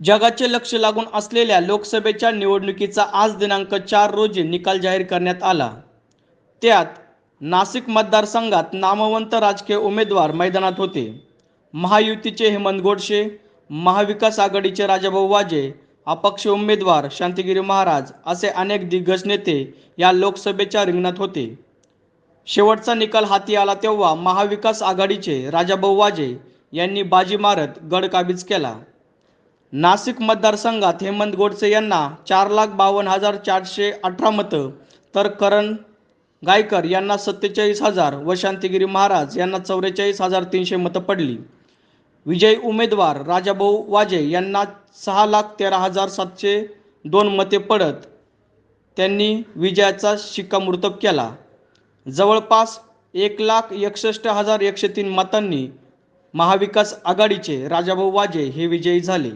जगाचे लक्ष लागून असलेल्या लोकसभेच्या निवडणुकीचा आज दिनांक चार रोजी निकाल जाहीर करण्यात आला. त्यात नाशिक मतदारसंघात नामवंत राजकीय उमेदवार मैदानात होते. महायुतीचे हेमंत गोडसे महाविकास आघाडीचे राजाभाऊ वाजे अपक्ष उमेदवार शांतिगिरी महाराज असे अनेक दिग्गज नेते या लोकसभेच्या रिंगणात होते. शेवटचा निकाल हाती आला तेव्हा महाविकास आघाडीचे राजाभाऊ वाजे यांनी बाजी मारत गड काबीज केला. नाशिक मतदारसंघात हेमंत गोडसे यांना चार लाख बावन्न हजार चारशे अठरा मतं. तर करण गायकर यांना सत्तेचाळीस हजार. व शांतिगिरी महाराज यांना चौवेचाळीस हजार तीनशे मतं पडली. विजयी उमेदवार राजाभाऊ वाजे यांना सहा लाख तेरा हजार सातशे दोन मते पडत. त्यांनी विजयाचा शिक्कामोर्तब केला. जवळपास एक लाख एकसष्ट हजार एकशे तीन मतांनी महाविकास आघाडीचे राजाभाऊ वाजे हे विजयी झाले.